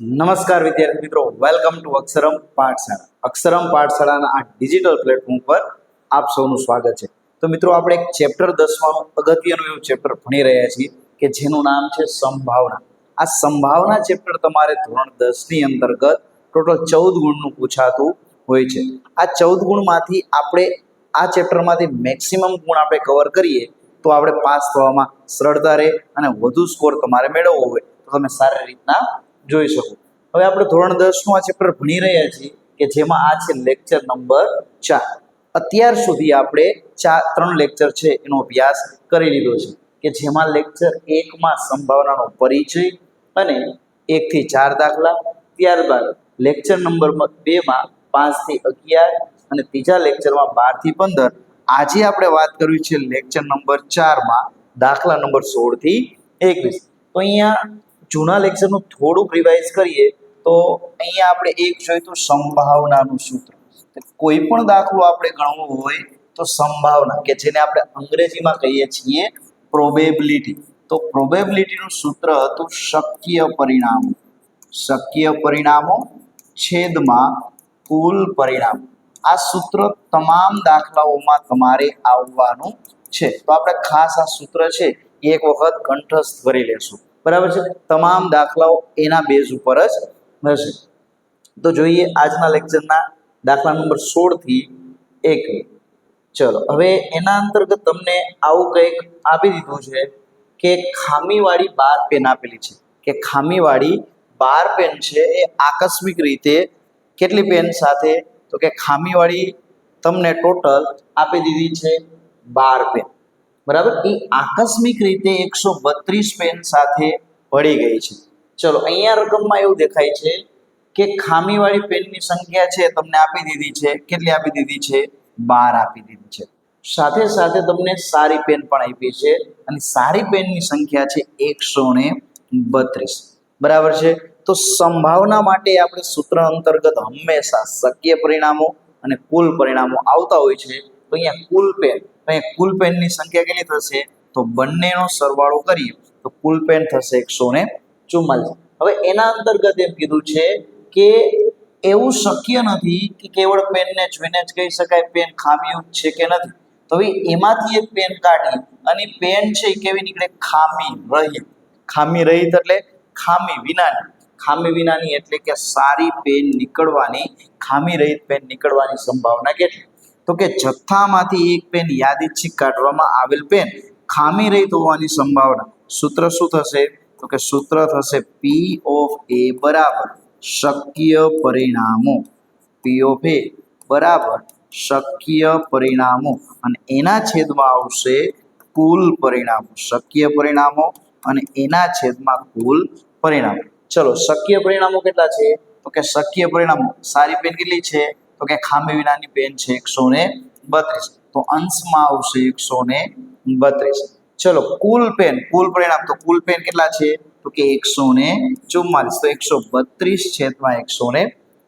નમસ્કાર વિદ્યાર્થી મિત્રો. Welcome to અક્ષરમ પાઠશાળા. અક્ષરમ પાઠશાળાના આ ડિજિટલ પ્લેટફોર્મ પર આપ સૌનું સ્વાગત છે. તો મિત્રો, આપણે એક ચેપ્ટર દસવાનું અગત્યનું એવું ચેપ્ટર ભણી રહ્યા છીએ કે જેનું નામ છે સંભાવના. આ સંભાવના ચેપ્ટર તમારે ધોરણ દસની અંતર્ગત ટોટલ ચૌદ ગુણનું પૂછાતું હોય છે. આ ચૌદ ગુણમાંથી આપણે આ ચેપ્ટરમાંથી મેક્સિમમ ગુણ આપણે કવર કરીએ તો આપણે પાસ થવામાં સરળતા રહે અને વધુ સ્કોર તમારે મેળવવો હોય. તો તમે સારી રીતના જોઈ શકો. હવે આપણે ધોરણ દસનું આ ચેપ્ટર ભણી રહ્યા છીએ કે જેમાં આ છે લેક્ચર નંબર ચાર. અત્યાર સુધી આપણે ચાર, ત્રણ લેક્ચર છે એનો અભ્યાસ કરી લીધો છે કે જેમાં લેક્ચર એકમાં સંભાવનાનો પરિચય અને એકથી ચાર દાખલા, ત્યારબાદ લેક્ચર નંબર બેમાં પાંચથી અગિયાર અને ત્રીજા લેક્ચરમાં બારથી પંદર. આજે આપણે વાત કરવી છે લેક્ચર નંબર ચારમાં, દાખલા નંબર સોળથી એકવીસ. તો અહીંયા જૂના લેક્ચરનું થોડુંક રિવાઇઝ કરીએ, તો અહીંયા આપણે એક જોઈએ તો સંભાવનાનું સૂત્ર. કોઈ પણ દાખલો આપણે ગણવો હોય તો સંભાવના, કે જેને આપણે અંગ્રેજીમાં કહીએ છીએ પ્રોબેબિલિટી તો પ્રોબેબિલિટીનું સૂત્ર હતું શક્ય પરિણામો. શક્ય પરિણામો, છેદમાં કુલ પરિણામ. આ સૂત્ર તમામ દાખલાઓમાં તમારે આવવાનું છે. તો આપણે ખાસ આ સૂત્ર છે, એક વખત કંઠસ્થ કરી લેશું. બરાબર છે? તમામ દાખલાઓ એના બેઝ ઉપર જ હશે તો જોઈએ આજના લેક્ચરના દાખલા નંબર સોળથી એક. ચલો, હવે એના અંતર્ગત તમને આવું કંઈક આપી દીધું છે કે ખામીવાળી બાર પેન આપેલી છે. કે ખામીવાળી બાર પેન છે એ આકસ્મિક રીતે કેટલી પેન સાથે? તો કે ખામીવાળી તમને ટોટલ આપી દીધી છે બાર પેન બરાબર? એ આકસ્મિક રીતે એકસો બત્રીસ પેન સાથે ભળી ગઈ છે. ચલો, અહીંયા રકમમાં એવું દેખાય છે કે ખામીવાળી પેનની સંખ્યા છે, તમને આપી દીધી છે. કેટલી આપી દીધી છે? બાર આપી દીધી છે. સાથે સાથે તમને સારી પેન પણ આપી છે અને સારી પેનની સંખ્યા છે એકસો ને બત્રીસ. બરાબર છે? તો સંભાવના માટે આપણે સૂત્ર અંતર્ગત હંમેશા શક્ય પરિણામો અને કુલ પરિણામો આવતા હોય છે. તો અહીંયા કુલ પેન અહીંયા કુલ પેનની સંખ્યા કેટલી થશે? તો બંનેનો સરવાળો કરીએ. તો કુલ પેન થશે એકસો ને હવે એના અંતર્ગત એમ કીધું છે કે એવું શક્ય નથી કે કેવળ પેનને જોઈને જ કહી શકાય પેન ખામીયુક્ત છે કે નથી. તો હવે એમાંથી એક પેન કાઢી અને પેન છે એ કેવી નીકળે? ખામી રહિત ખામી રહિત એટલે ખામી વિનાની. ખામી વિનાની એટલે કે સારી પેન નીકળવાની, ખામી રહિત પેન નીકળવાની સંભાવના કેટલી? તો કે જથ્થામાંથી એક પેન યાદચ્છિક કાઢવામાં આવેલ પેન ખામી રહિત હોવાની સંભાવના. સૂત્ર શું થશે? તો કે સૂત્ર થશે પી ઓફ એ બરાબર શક્ય પરિણામો. પી ઓફ એ બરાબર શક્ય પરિણામો. અને એના છેદમાં આવશે કુલ પરિણામો. શક્ય પરિણામો અને એના છેદમાં કુલ પરિણામો. ચલો, શક્ય પરિણામો કેટલા છે? તો કે શક્ય પરિણામો. સારી પેન કેટલી છે? તો કે ખામી વિનાની પેન છે એકસો ને બત્રીસ. તો અંશમાં આવશે એકસો ને બત્રીસ. ચલો, કુલ પેન, કુલ પરિણામ તો કુલ પેન કેટલા છે? તો કે એકસો ને ચુમ્માલીસ. તો એકસો બત્રીસ છેદમાં એકસો ને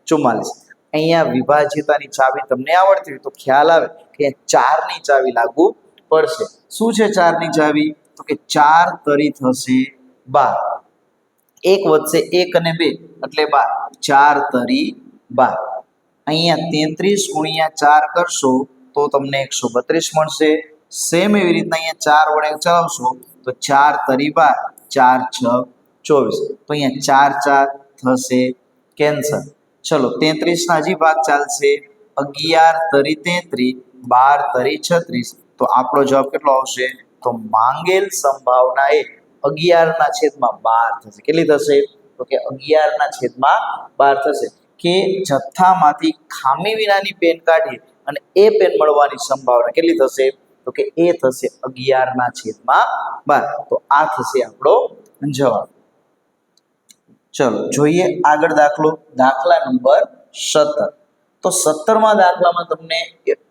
ચુમ્માલીસ. અહીંયા વિભાજ્યતાની ચાવી તમને આવડતી હોય તો ખ્યાલ આવે કે ચારની ચાવી લાગુ પડશે. શું છે ચારની ચાવી? તો કે ચાર તરી થશે બાર. એક વધશે એક અને બે, એટલે બાર. ચાર તરી બાર. અહીંયા તેત્રીસ ગુણ્યા ચાર કરશો તો તમને એકસો બત્રીસ મળશે. સેમ એવી રીતના અહીંયા ચાર વડે ચલાવશો તો ચાર તરી બાર, ચાર છ, ચોવીસ. તો અહીંયા ચાર ચાર થશે કેન્સર ચલો, તેત્રીસના હજી ભાગ ચાલશે. અગિયાર તરી તેત્રીસ બાર તરી છત્રીસ. તો આપણો જવાબ કેટલો આવશે? તો માંગેલ સંભાવના એ અગિયારના છેદમાં બાર થશે. કેટલી થશે? તો કે અગિયારના છેદમાં બાર થશે. કે જથ્થામાંથી ખામી વિનાની પેન કાઢી અને એ પેન મળવાની સંભાવના કેટલી થશે? તો કે એ થશે અગિયારના છેદમાં બાર. તો આ થશે આપણો જવાબ. ચલો, જોઈએ આગળ દાખલો. દાખલા નંબર સત્તર. તો સત્તરમાં દાખલામાં તમને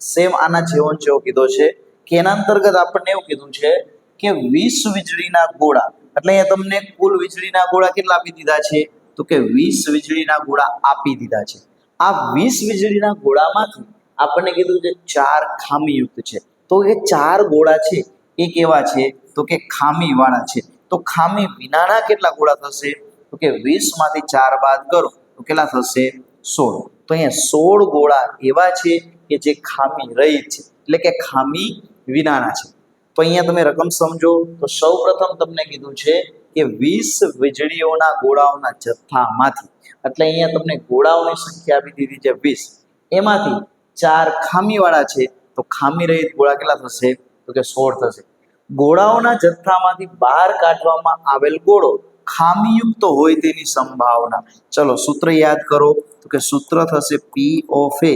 સેમ આના જેવો જેવો કીધો છે કે એના અંતર્ગત આપણને એવું કીધું છે કે વીસ વીજળીના ગોળા. એટલે અહીંયા તમને કુલ વીજળીના ગોળા કેટલા આપી દીધા છે? તો કે વીસ વીજળીના ગોળા આપી દીધા છે. આ વીસ વીજળીના ગોળામાંથી આપણને કીધું કે ચાર ખામીયુક્ત છે. તો એ ચાર ગોળા છે એ કેવા છે? તો કે ખામીવાળા છે. તો ખામી વિનાના કેટલા ગોળા થશે? તો કે વીસમાંથી ચાર બાદ કરો તો કેટલા થશે? સોળ. તો અહીંયા સોળ ગોળા એવા છે કે જે ખામી રહી છે. એટલે કે ખામી વિનાના છે. તો અહીંયા તમે રકમ સમજો તો સૌ પ્રથમ તમને કીધું છે કે વીસ વીજળીઓના ગોળાઓના જથ્થામાંથી, એટલે અહીંયા તમને ગોળાઓની સંખ્યા આપી દીધી છે વીસ. એમાંથી ચાર ખામીવાળા છે, તો ખામી રહિત ગોળા કેટલા થશે? તો કે સોળ થશે. ગોળાઓના જથ્થામાંથી બહાર કાઢવામાં આવેલ ગોળો ખામીયુક્ત હોય તેની સંભાવના. ચલો, સૂત્ર યાદ કરો. તો કે સૂત્ર થશે પી ઓફ એ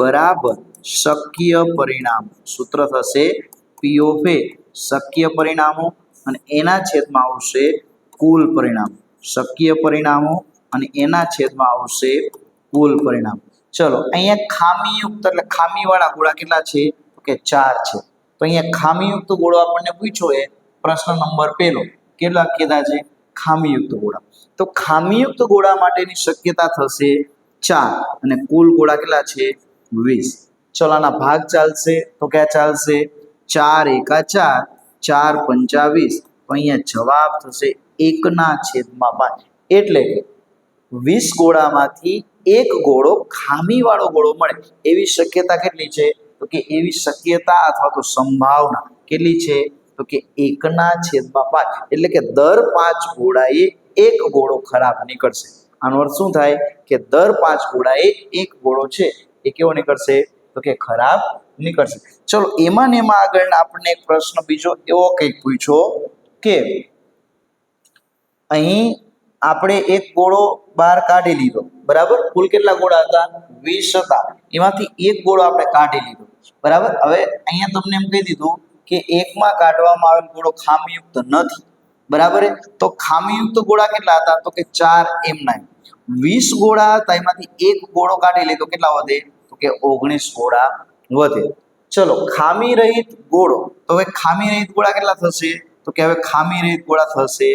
બરાબર શક્ય પરિણામો. સૂત્ર થશે પી ઓફ એ શક્ય પરિણામો? અને એના છેદમાં આવશે કુલ પરિણામ, શક્ય પરિણામો અને એના છેદમાં આવશે કુલ પરિણામ. ચલો, અહીંયા ખામીયુક્ત એટલે ખામીવાળા ગોળા કેટલા છે? કે ચાર છે. તો અહીંયા ખામીયુક્ત ગોળો આપણને પૂછ્યો એ પ્રશ્ન નંબર પહેલો. કેટલા કીધા છે? ખામીયુક્ત ગોળા. તો ખામીયુક્ત ગોળા માટેની શક્યતા થશે ચાર અને કુલ ગોળા કેટલા છે? વીસ. ચલો, આના ભાગ ચાલશે. તો ક્યાં ચાલશે? ચાર, એકા ચાર. ચાર પંચાવીસ અહીંયા જવાબ થશે એકના છેદમાં પાંચ. એટલે વીસ ગોળામાંથી એક ગોળો ખામીવાળો ગોળો મળે. એવી શક્યતા કેટલી છે? તો કે એવી શક્યતા અથવા તો સંભાવના કેટલી છે? તો કે એકના છેદમાં પાંચ. એટલે કે દર પાંચ ગોળાએ એક ગોળો ખરાબ નીકળશે. આનો અર્થ શું થાય? કે દર પાંચ ગોળાએ એક ગોળો છે. એ કેવો નીકળશે? તો કે ખરાબ નીકળશે. ચલો, એમાં ને એમાં આગળ આપણને એક પ્રશ્ન બીજો એવો કંઈક પૂછ્યો કે અહીં આપણે એક ગોળો બહાર કાઢી લીધો. બરાબર? કુલ કેટલા ગોળા હતા? વીસ હતા. એમાંથી એક ગોળો આપણે કાઢી લીધો. બરાબર? હવે અહીંયા તમને એમ કહી દીધું કે એકમાં કાઢવામાં આવેલ ગોળો ખામીયુક્ત નથી. બરાબર તો ખામીયુક્ત ગોળા કેટલા હતા? તો કે ચાર એમના વીસ ગોળા હતા, એમાંથી એક ગોળો કાઢી લીધો. કેટલા વધે? કે ઓગણીસ ગોળા વધે. ચલો, ખામી રહિત ગોળો. તો હવે ખામી રહિત ગોળા કેટલા થશે? તો કે હવે ખામી રહિત ગોળા થશે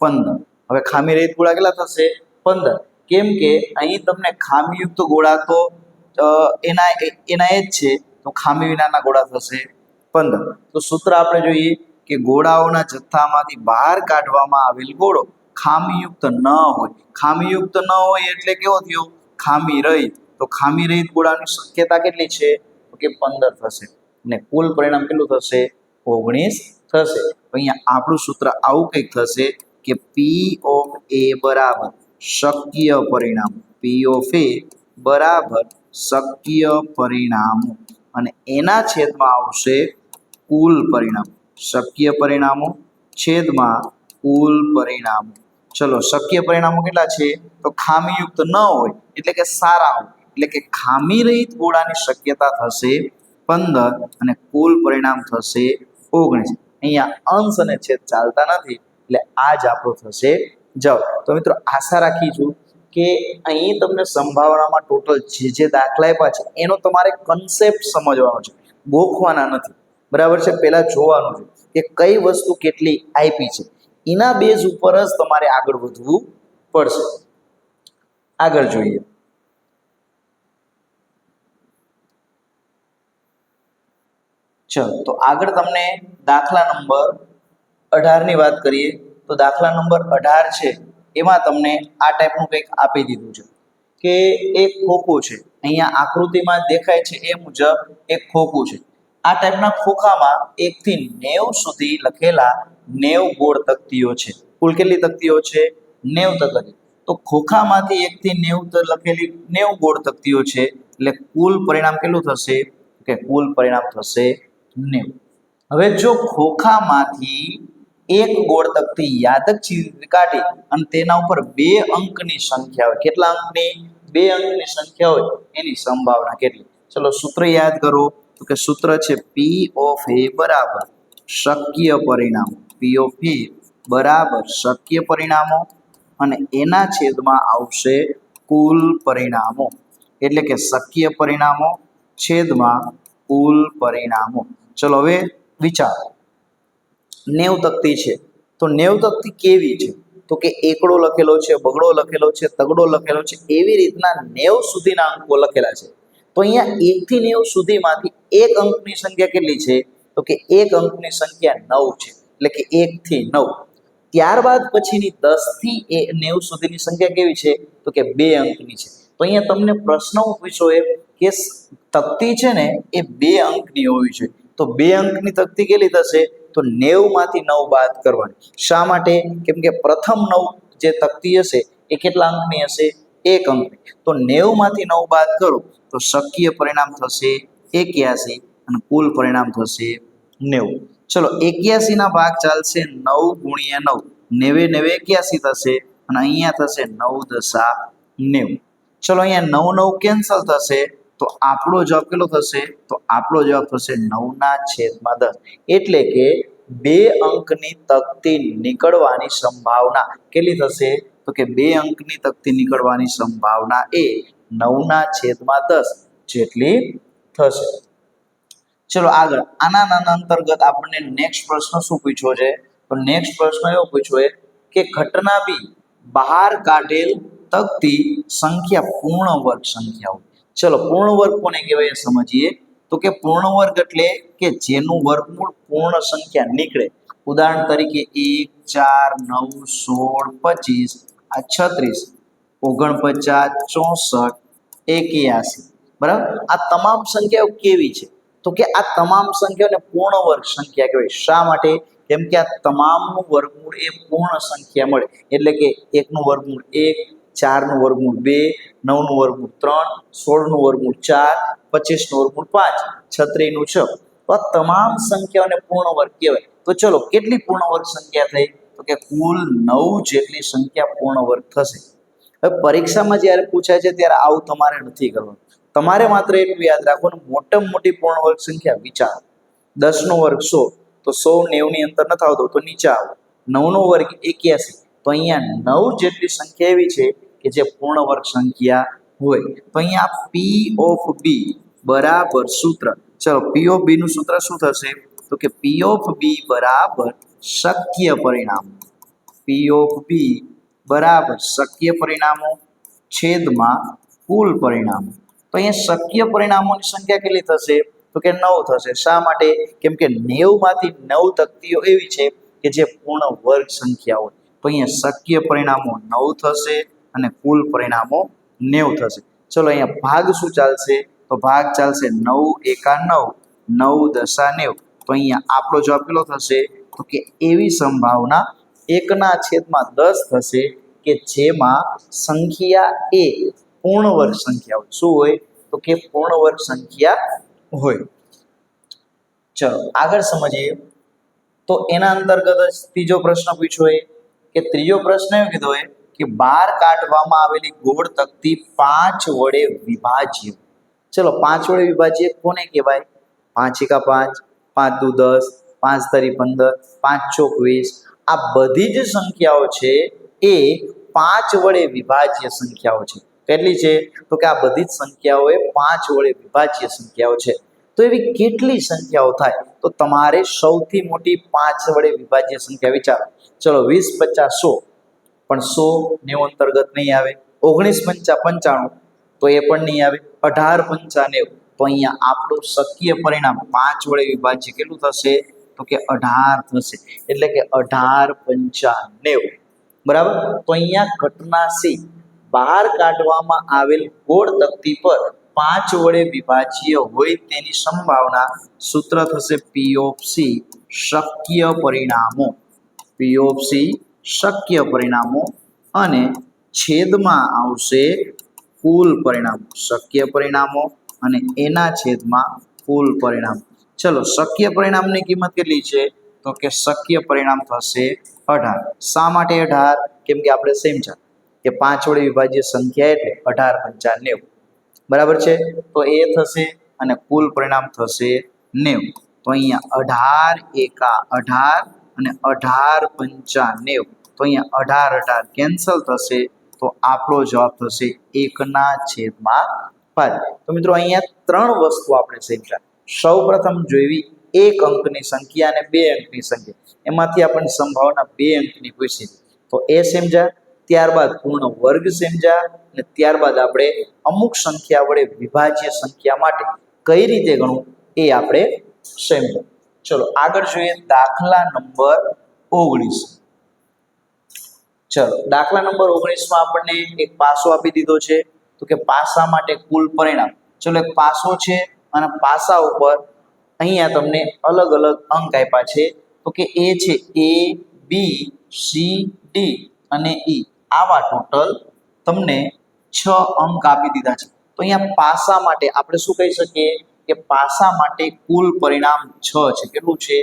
પંદર. હવે ખામી રહિત ગોળા કેટલા થશે? પંદર. કેમ કે અહીં તમને ખામીયુક્ત ગોળા તો એના એના એ જ છે. તો ખામી વિનાના ગોળા થશે પંદર. તો સૂત્ર આપણે જોઈએ કે ગોળાઓના જથ્થામાંથી બહાર કાઢવામાં આવેલ ગોળો ખામીયુક્ત ન હોય. ખામીયુક્ત ન હોય એટલે કેવો થયો? ખામી રહિત. તો ખામી રહિત ગોળાની શક્યતા કેટલી છે? તો કે પંદર થશે. અને કુલ પરિણામ કેટલું થશે? ઓગણીસ થશે. અહીંયા આપણું સૂત્ર આવું કંઈક થશે કે પી ઓફ એ બરાબર શક્ય પરિણામ. પી ઓફ એ બરાબર શક્ય પરિણામો. અને એના છેદમાં આવશે કુલ પરિણામ. શક્ય પરિણામો છેદમાં કુલ પરિણામો. ચલો, શક્ય પરિણામો કેટલા છે? તો ખામીયુક્ત ન હોય, એટલે કે સારા હોય. એટલે કે ખામી રહિત ગોળાની શક્યતા થશે પંદર અને કુલ પરિણામ થશે ઓગણીસ. અહીંયા અંશ અને છેદ ચાલતા નથી, એટલે આ જ આપણો થશે જવાબ. તો મિત્રો આશા રાખી છું કે અહીં તમને સંભાવનામાં ટોટલ જે જે દાખલા આપ્યા છે, એનો તમારે કન્સેપ્ટ સમજવાનો છે. ગોખવાના નથી. બરાબર છે? પહેલાં જોવાનું છે કે કઈ વસ્તુ કેટલી આપી છે. એના બેઝ ઉપર જ તમારે આગળ વધવું પડશે. આગળ જોઈએ. ચલો, તો આગળ તમને દાખલા નંબર અઢારની વાત કરીએ, તો દાખલા નંબર અઢાર છે, એમાં તમને આ ટાઈપનું કંઈક આપી દીધું છે, કે એક ખોખું છે, અહીંયા આકૃતિમાં દેખાય છે એ મુજબ એક ખોખું છે, આ ટાઈપના ખોખામાં એકથી નેવ સુધી લખેલા નેવ ગોળ તકતીઓ છે, કુલ કેટલી તકતીઓ છે, નેવ તકતી, તો ખોખામાંથી એકથી નેવ લખેલી નેવ ગોળ તકતીઓ છે, એટલે કુલ પરિણામ કેટલું થશે, કે કુલ પરિણામ થશે નેવ હવે જો ખોખામાંથી એક ગોળ તકતી યાદક કાઢી અને તેના ઉપર બે અંકની સંખ્યા હોય, કેટલા અંકની? બે અંકની સંખ્યા હોય, એની સંભાવના કેટલી? ચલો સૂત્ર યાદ કરો, તો કે સૂત્ર છે પી ઓફ એ બરાબર શક્ય પરિણામો. પી ઓફ એ બરાબર શક્ય પરિણામો અને એના છેદમાં આવશે કુલ પરિણામો. એટલે કે શક્ય પરિણામો છેદમાં કુલ પરિણામો. ચલો હવે વિચારો. નેવ તકતી છે. તો નેવ તકતી કેવી છે? તો કે એકડો લખેલો છે, બગડો લખેલો છે, તગડો લખેલો છે, એવી રીતના નેવ સુધીના અંકો લખેલા છે. તો અહીંયા એકથી નેવ સુધીમાંથી એક અંકની સંખ્યા કેટલી છે? તો કે એક અંકની સંખ્યા નવ છે. એટલે કે એકથી નવ. ત્યારબાદ પછીની દસથી એ નેવ સુધીની સંખ્યા કેવી છે? તો કે બે અંકની છે. તો અહીંયા તમને પ્રશ્ન પૂછ્યો એ કે તકતી છે ને એ બે અંકની હોવી જોઈએ. તો બે અંકની તકતી કેટલી થશે? તો નેવમાંથી નવ બાદ કરવાની. શા માટે? કેમ કે પ્રથમ નવ જે તકતી હશે એ કેટલા અંકની હશે? એક અંકની. તો નેવમાંથી નવ બાદ કરો, તો શક્ય પરિણામ થશે એક્યાસી અને કુલ પરિણામ થશે નેવું. ચલો, એક્યાસીના ભાગ ચાલશે નવ ગુણ્યા નવ. નેવે નેવે એક્યાસી થશે અને અહીંયા થશે નવ દશા નેવું. ચલો, અહીંયા નવ નવ કેન્સલ થશે. તો આપણો જવાબ કેટલો થશે? તો આપણો જવાબ થશે નવના છેદમાં દસ. એટલે કે બે અંકની તકતી નીકળવાની સંભાવના કેટલી થશે? તો કે બે અંકની તકતી નીકળવાની સંભાવના એ નવના છેદમાં દસ જેટલી થશે. ચલો આગળ. આના નાના અંતર્ગત આપણને નેક્સ્ટ પ્રશ્ન શું પૂછ્યો છે? તો નેક્સ્ટ પ્રશ્ન એવો પૂછ્યો છે કે ઘટના બી બહાર કાઢેલ તકતી સંખ્યા પૂર્ણ વર્ગ સંખ્યાઓ ચલો, પૂર્ણ વર્ગ કોને કહેવાય સમજીએ. તો કે પૂર્ણ વર્ગ એટલે કે જેનું વર્ગમૂળ પૂર્ણ સંખ્યા નીકળે. ઉદાહરણ તરીકે એક, ચાર, નવ, સોળ, પચીસ, આ છત્રીસ, ઓગણપચાસ, ચોસઠ, એક્યાસી. બરાબર? આ તમામ સંખ્યાઓ કેવી છે? તો કે આ તમામ સંખ્યાઓને પૂર્ણ વર્ગ સંખ્યા કહેવાય. શા માટે? કેમ કે આ તમામનું વર્ગમૂળ એ પૂર્ણ સંખ્યા મળે. એટલે કે એકનું વર્ગમૂળ એક ચારનું વર્ગમૂળ બે, નવનું વર્ગમૂળ ત્રણ, સોળનું વર્ગમૂળ ચાર, પચીસનું વર્ગમૂળ પાંચ છત્રીસનું છ. તો આ તમામ સંખ્યાઓને પૂર્ણ વર્ગ કહેવાય. તો ચલો, કેટલી પૂર્ણ વર્ગ સંખ્યા થઈ? તો કે કુલ નવ જેટલી સંખ્યા પૂર્ણ વર્ગ થશે. હવે પરીક્ષામાં જ્યારે પૂછાય છે, ત્યારે આવું તમારે નથી કરવાનું. તમારે માત્ર એટલું યાદ રાખવાનું, મોટામાં મોટી પૂર્ણ વર્ગ સંખ્યા વિચાર. દસનો વર્ગ સો, તો સો નેવની અંતર નથી આવતો, તો નીચે આવો. નવનો વર્ગ એક્યાસી, તો અહીંયા નવ જેટલી સંખ્યા એવી છે કે જે પૂર્ણ વર્ગ સંખ્યા હોય. તો અહીંયા પી ઓફ બી બરાબર સૂત્ર. ચલો પી ઓફ બી નું સૂત્ર શું થશે? તો કે પી ઓફ બી બરાબર શક્ય પરિણામ. પી ઓફ બી બરાબર શક્ય પરિણામો, છેદમાં કુલ પરિણામો. તો અહીંયા શક્ય પરિણામોની સંખ્યા કેટલી થશે? તો કે નવ થશે. શા માટે? કેમ કે નેવમાંથી નવ તકતીઓ એવી છે કે જે પૂર્ણ વર્ગ સંખ્યા હોય. તો અહીંયા શક્ય પરિણામો નવ થશે. અને કુલ પરિણામો નેવું થશે. ચલો અહીંયા ભાગ શું ચાલશે? તો ભાગ ચાલશે નવ એકા નવ નવ દશા નેવ. તો અહીંયા આપણો જવાબ કેટલો થશે? તો કે એવી સંભાવના એકના છેદમાં દસ થશે કે જેમાં સંખ્યા એ પૂર્ણ વર્ગ સંખ્યા હોય. શું હોય? તો કે પૂર્ણ વર્ગ સંખ્યા હોય. ચલો, આગળ સમજીએ. તો એના અંતર્ગત જ ત્રીજો પ્રશ્ન પૂછ્યો હોય કે ત્રીજો પ્રશ્ન એવું કીધો હોય કે બહાર કાઢવામાં આવેલી ગોળ તકતી પાંચ વડે વિભાજ્ય. ચલો, પાંચ વડે વિભાજ્ય કોને કહેવાય? પાંચ એકા પાંચ પાંચ દુ દસ, પાંચ તરી પંદર, પાંચ ચોક વીસ આ બધી જ સંખ્યાઓ છે એ પાંચ વડે વિભાજ્ય સંખ્યાઓ છે. કેટલી છે? તો કે આ બધી જ સંખ્યાઓ એ પાંચ વડે વિભાજ્ય સંખ્યાઓ છે. તો એવી કેટલી સંખ્યાઓ થાય? તો તમારે સૌથી મોટી પાંચ વડે વિભાજ્ય સંખ્યા વિચારો. ચલો, વીસ પચાસ સો. પણ સો નેવું અંતર્ગત નહીં આવે. ઓગણીસ પંચા પંચાણું તો એ પણ નહીં આવે. અઢાર પંચા નેવું તો અહીંયા આપણું શક્ય પરિણામ પાંચ વડે વિભાજ્ય કેટલું થશે? તો કે અઢાર થશે. એટલે કે અઢાર પંચા નેવું. બરાબર? તો અહીંયા ઘટના સી. બહાર કાઢવામાં આવેલ ગોળ તકતી પર પાંચ વડે વિભાજ્ય હોય તેની સંભાવના સૂત્ર થશે પી ઓફ શક્ય પરિણામો. પી શક્ય પરિણામો અને છેદમાં આવશે કુલ પરિણામો. શક્ય પરિણામો અને એના છેદમાં કુલ પરિણામ. ચલો, શક્ય પરિણામની કિંમત કેટલી છે? તો કે શક્ય પરિણામ થશે અઢાર. શા માટે અઢાર? કેમ કે આપણે સમજ્યા કે પાંચ વડે વિભાજ્ય સંખ્યા એટલે અઢાર પંચા નેવું. બરાબર છે? તો એ થશે અને કુલ પરિણામ થશે નેવું. તો અહીંયા અઢાર એકા અઢાર અને અઢાર પંચા નેવું. તો અહીંયા અઢાર અઢાર કેન્સલ થશે, તો આપણો જવાબ થશે એકના છેદમાં પાંચ. તો મિત્રો, અહીંયા ત્રણ વસ્તુ આપણે શીખ્યા. સૌ પ્રથમ જોઈવી એક અંકની સંખ્યા અને બે અંકની સંખ્યા. એમાંથી આપણને સંભાવના બે અંકની પૂછી. તો એ સમજ્યા, ત્યારબાદ પૂર્ણ વર્ગ સમજ્યા, અને ત્યારબાદ આપણે અમુક સંખ્યા વડે વિભાજ્ય સંખ્યા માટે કઈ રીતે ગણવું એ આપણે સમજ્યા. ચલો આગળ જોઈએ દાખલા નંબર ઓગણીસ. ચલો, દાખલા નંબર ઓગણીસમાં આપણને એક પાસો આપી દીધો છે. તો કે પાસા માટે કુલ પરિણામ. ચલો, એક પાસો છે અને પાસા ઉપર અહીંયા તમને અલગ અલગ અંક આપ્યા છે. તો કે એ છે એ બી સી ડી અને ઈ આવા ટોટલ તમને છ અંક આપી દીધા છે. તો અહીંયા પાસા માટે આપણે શું કહી શકીએ? કે પાસા માટે કુલ પરિણામ છ છે. કેટલું છે?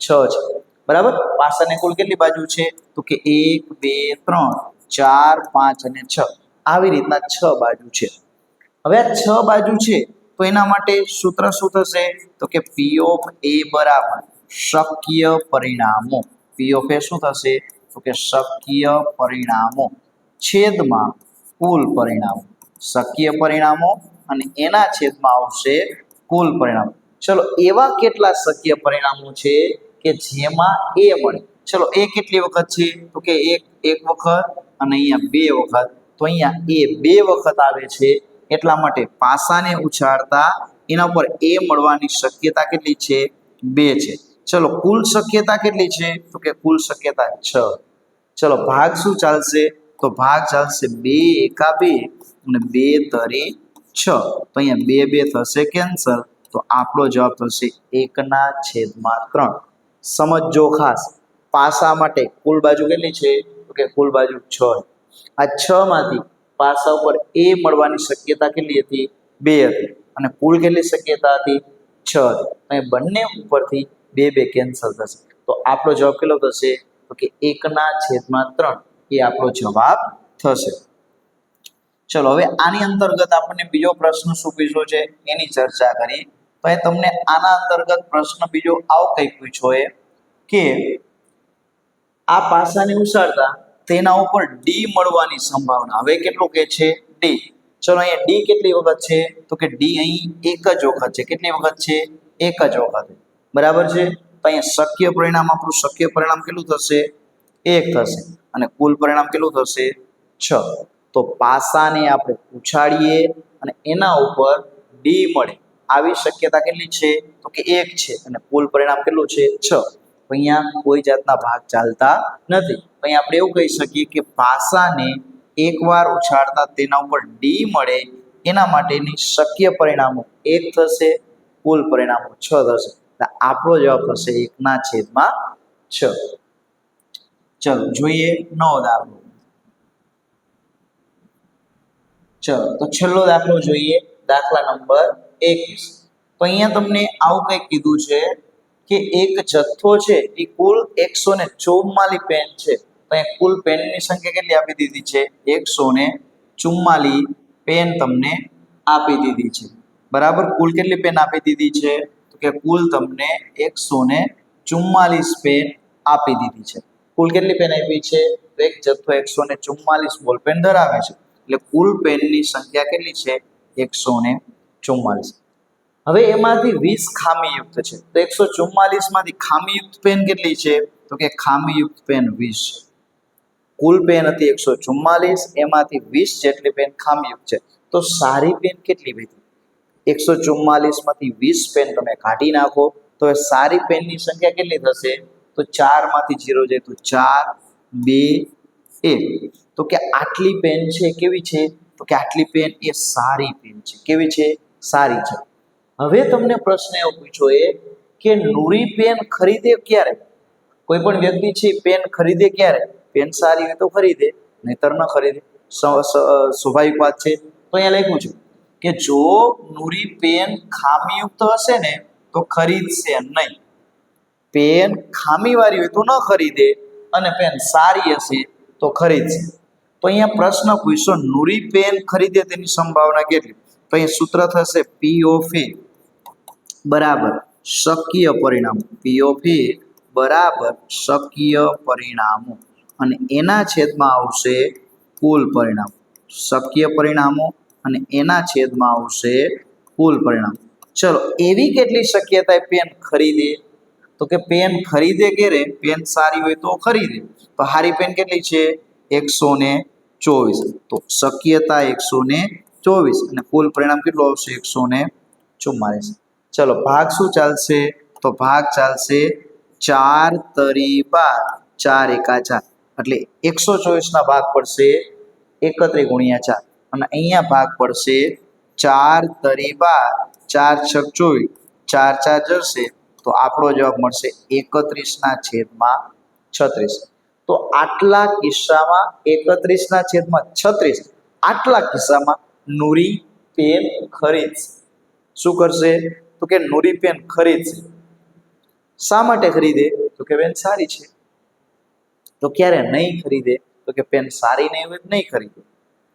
છ છે. બરાબર? પાસાને કુલ કેટલી બાજુ છે? તો કે એક, બે, ત્રણ, ચાર, પાંચ અને છ. આવી રીતના છ બાજુ છે. હવે આ છ બાજુ છે, તો એના માટે સૂત્ર શું થશે? તો કે પી ઓફ એ બરાબર શક્ય પરિણામો. પી ઓફ એ શું થશે? તો કે શક્ય પરિણામો. છેદમાં કુલ પરિણામો. શક્ય પરિણામો અને એના છેદમાં આવશે કુલ પરિણામો. ચલો, એવા કેટલા શક્ય પરિણામો છે? કે જેમાં એ મળે ચલો, એ કેટલી વખત છે? તો કે એક એક વખત અને અહીંયા બે વખત. તો અહીંયા એ બે વખત આવે છે. એટલા માટે પાસાને ઉછાળતા એના ઉપર એ મળવાની શક્યતા કેટલી છે? બે છે. ચલો, કુલ શક્યતા કેટલી છે? તો કે કુલ શક્યતા છ. ચલો, ભાગ શું ચાલશે? તો ભાગ ચાલશે બે એકા બે અને બે તરી છ. તો અહીંયા બે બે થશે કેન્સલ. તો આપણો જવાબ થશે એકના છેદમાં ત્રણ. સમજજો ખાસ. પાસા માટે કુલ બાજુ કેટલી છે? તો કે કુલ બાજુ છ. આ છ માંથી પાસા ઉપર એ મળવાની શક્યતા કેટલી હતી? બે હતી. અને કુલ કેટલી શક્યતા હતી? છ હતી. બંને ઉપરથી બે બે કેન્સલ થશે. તો આપણો જવાબ કેટલો થશે? તો કે એકના છેદમાં ત્રણ. એ આપણો જવાબ થશે. ચલો, હવે આની અંતર્ગત આપણને બીજો પ્રશ્ન શું પૂછ્યો છે? એની ચર્ચા કરી તો એ તમને આના અંતર્ગત પ્રશ્ન બીજો આવો કંઈક પૂછ્યો એ કે આ પાસાને ઉસાડતા તેના ઉપર ડી મળવાની સંભાવના. હવે કેટલું કે છે? ડી ચલો અહીંયા ડી કેટલી વખત છે? તો કે ડી અહીં એક જ વખત છે. કેટલી વખત છે? એક જ વખત. બરાબર છે? તો અહીંયા શક્ય પરિણામ આપણું શક્ય પરિણામ કેટલું થશે? એક થશે. અને કુલ પરિણામ કેટલું થશે? છ. તો પાસાને આપણે ઉછાળીએ અને એના ઉપર ડી મળે. આવી શક્યતા કેટલી છે? તો કે એક છે. અને કુલ પરિણામ કેટલું છે? છ. અહીંયા કોઈ જાતના ભાગ ચાલતા નથી. અહીંયા આપણે એવું કહી શકીએ કે પાસાને એકવાર ઉછાળતા તેના ઉપર ડી મળે, એના માટેની શક્ય પરિણામો એક થશે, કુલ પરિણામો છ થશે. આપણો જવાબ થશે એકના છેદમાં છ. ચલો, જોઈએ નવો દાખલો. ચલો, તો છેલ્લો દાખલો જોઈએ. દાખલા નંબર એકવીસ. તો અહીંયા તમને આવું કંઈક કીધું છે કે એક જથ્થો છે એ કુલ એકસો ને ચુમ્માલી પેન છે. તો અહીંયા કુલ પેનની સંખ્યા કેટલી આપી દીધી છે? એકસો ને ચુમ્માલી પેન તમને આપી દીધી છે. બરાબર? કુલ કેટલી પેન આપી દીધી છે? તો કે કુલ તમને એકસો ને ચુમ્માલીસ પેન આપી દીધી છે. કુલ કેટલી પેન આપી છે? તો એક જથ્થો એકસો ને ચુમ્માલીસ બોલ પેન ધરાવે છે. એટલે કુલ પેનની સંખ્યા કેટલી છે? એકસો ને ચુમ્માલીસ. હવે એમાંથી વીસ ખામીયુક્ત છે. તો એકસો ચુમ્માલીસમાંથી ખામીયુક્ત પેન કેટલી છે? તો કે ખામીયુક્ત પેન વીસ છે. કુલ પેન હતી એકસો ચુમ્માલીસ, એમાંથી વીસ જેટલી પેન ખામીયુક્ત છે. તો સારી પેન કેટલી વધી એકસો ચુમ્માલીસમાંથી વીસ પેન તમે કાઢી નાખો. તો એ સારી પેનની સંખ્યા કેટલી થશે? તો ચારમાંથી જીરો જાય તો ચાર, બે, એક. તો કે આટલી પેન છે કેવી છે? તો કે આટલી પેન એ સારી પેન છે. કેવી છે? સારી છે. હવે તમને પ્રશ્ન એવો પૂછ્યો એ કે નૂરી પેન ખરીદે ક્યારે? કોઈ પણ વ્યક્તિ છે, પેન ખરીદે ક્યારે? પેન સારી હોય તો ખરીદે, નહીતર ન ખરીદે. સ્વાભાવિક વાત છે? તો અહીંયા લખ્યું છે કે જો નૂરી પેન ખામીયુક્ત હશે ને, તો ખરીદશે નહીં. પેન ખામીવાળી હોય તો ન ખરીદે અને પેન સારી હશે તો ખરીદશે. તો અહીંયા પ્રશ્ન પૂછશો, નૂરી પેન ખરીદે તેની સંભાવના કેટલી? તો અહીં સૂત્ર થશે પી ઓફ એ બરાબર શક્ય પરિણામો. પી ઓફ એ બરાબર શક્ય પરિણામો. અને એના છેદમાં આવશે કુલ પરિણામ. શક્ય પરિણામો અને એના છેદમાં આવશે કુલ પરિણામ. ચલો, એવી કેટલી શક્યતા પેન ખરીદે? તો કે પેન ખરીદે કે રે પેન સારી હોય તો ખરીદે. તો હારી પેન કેટલી છે? એકસો ને ચોવીસ. તો શક્યતા એકસો ને ચોવીસ અને કુલ પરિણામ કેટલું આવશે? એકસો ને ચુમ્માલીસ ચલો, ભાગ શું ચાલશે? તો ભાગ ચાલશે ચાર તરી બાર. ચાર એકા ચાર. એટલે એકસો ચોવીસના ભાગ પડશે એકત્રી ગુણ્યા ચાર. અને અહીંયા ભાગ પડશે ચાર તરી બાર. ચાર છક ચોવીસ. ચાર ચાર જશે તો આપણો જવાબ મળશે એકત્રીસના છેદમાં છત્રીસ. તો આટલા કિસ્સામાં એકત્રીસના છેદમાં છત્રીસ. આટલા કિસ્સામાં નુરી પેન ખરીદશે શું કરશે? તો કે નૂરી પેન ખરીદશે શા માટે ખરીદે? તો કે પેન સારી છે. તો ક્યારે નહીં ખરીદે? તો કે પેન સારી નહીં હોય નહીં ખરીદે.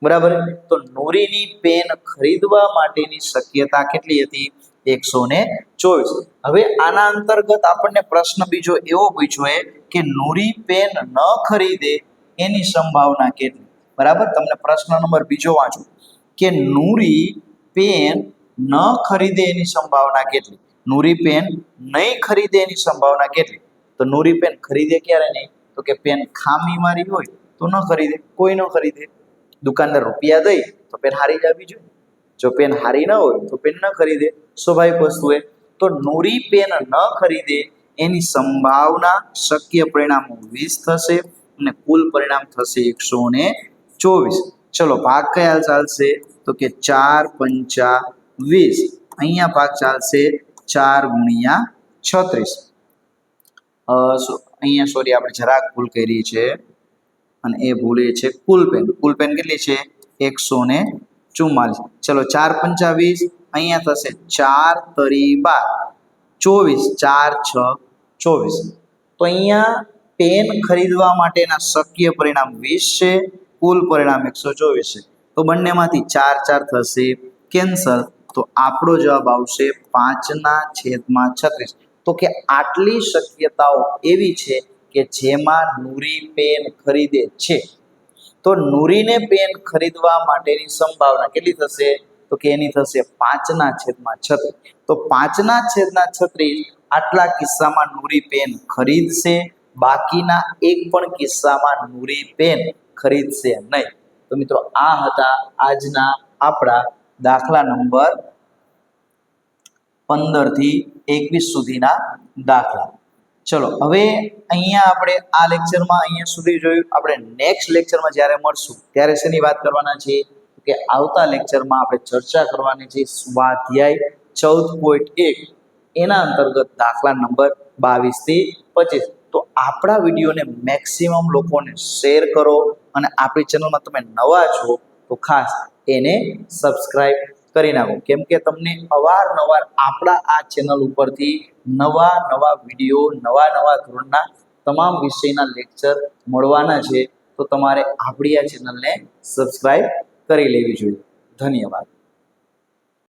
બરાબર? તો નૂરીની પેન ખરીદવા માટેની શક્યતા કેટલી હતી? એકસો ને ચોવીસ. હવે આના અંતર્ગત આપણને પ્રશ્ન બીજો એવો પૂછ્યો કે નૂરી પેન ન ખરીદે એની સંભાવના કેટલી? બરાબર? તમને પ્રશ્ન નંબર બીજો વાંચો. કે નૂરી પેન ન ખરીદે એની સંભાવના કેટલી? નૂરી પેન નહીં ખરીદે એની સંભાવના કેટલી? તો નૂરી પેન ખરીદે ક્યારે નહીં? તો કે પેન ખામી મારી હોય તો ન ખરીદે, કોઈ ન ખરીદે. દુકાનદાર રૂપિયા દઈ તો પેન હારી જ આવી જોઈએ જો પેન હારી ન હોય તો પેન ન ખરીદે. સ્વાભાવિક વસ્તુ એ. તો નૂરી પેન ન ખરીદે એની સંભાવના શક્ય પરિણામો વીસ થશે અને કુલ પરિણામ થશે એકસો ને ચોવીસ. ચલો ભાગ કયા ચાલશે? તો કે ચાર પંચા વીસ. અહીંયા ભાગ ચાલશે ચાર ગુણ્યા છત્રીસ. અહીંયા સોરી આપણે જરાક ભૂલ કરી છે. અને એ ભૂલે છે કુલ પેન કુલ પેન કેટલી છે? એકસો ને ચુમ્માલીસ ચલો ચાર પંચાવીસ અહીંયા થશે ચાર તરી બાર. ચોવીસ, ચાર છ, ચોવીસ. તો અહીંયા પેન ખરીદવા માટેના શક્ય પરિણામ વીસ છે. કુલ પરિણામ એકસો ચોવીસ છે. તો બંનેમાંથી ચાર ચાર થશે કેન્સલ. તો આપણો જવાબ આવશે પાંચના છેદમાં છત્રીસ. તો કે આટલી શક્યતાઓ એવી છે કે જેમાં નૂરી પેન ખરીદે છે. તો નૂરીને પેન ખરીદવા માટેની સંભાવના કેટલી થશે? તો કે એની થશે પાંચના છેદમાં છત્રીસ. તો પાંચના છેદના છત્રીસ આટલા કિસ્સામાં નૂરી પેન ખરીદશે. બાકીના એક પણ કિસ્સામાં નૂરી પેન ખરીદશે નહીં. તો મિત્રો, આ હતા આજના આપણા દાખલા નંબર પંદરથી એકવીસ સુધીના દાખલા. ચલો, હવે અહીંયા આપણે આ લેક્ચરમાં અહીંયા સુધી જોયું. આપણે નેક્સ્ટ લેક્ચરમાં જ્યારે મળશું, ત્યારે શેની વાત કરવાના છે કે આવતા લેક્ચરમાં આપણે ચર્ચા કરવાની છે સ્વાધ્યાય ચૌદ પોઈન્ટ એક. એના અંતર્ગત દાખલા નંબર બાવીસથી પચીસ. તો આપણા વિડીયોને મેક્સિમમ લોકોને શેર કરો અને આપણી ચેનલમાં તમે નવા છો તો ખાસ એને સબસ્ક્રાઇબ કરી નાખો. કેમ કે તમને અવારનવાર આપણા આ ચેનલ ઉપરથી નવા નવા વીડિયો નવા નવા ધોરણના તમામ વિષયના લેક્ચર મળવાના છે. તો તમારે આપણી આ ચેનલને સબસ્ક્રાઇબ કરી લેવી જોઈએ. ધન્યવાદ.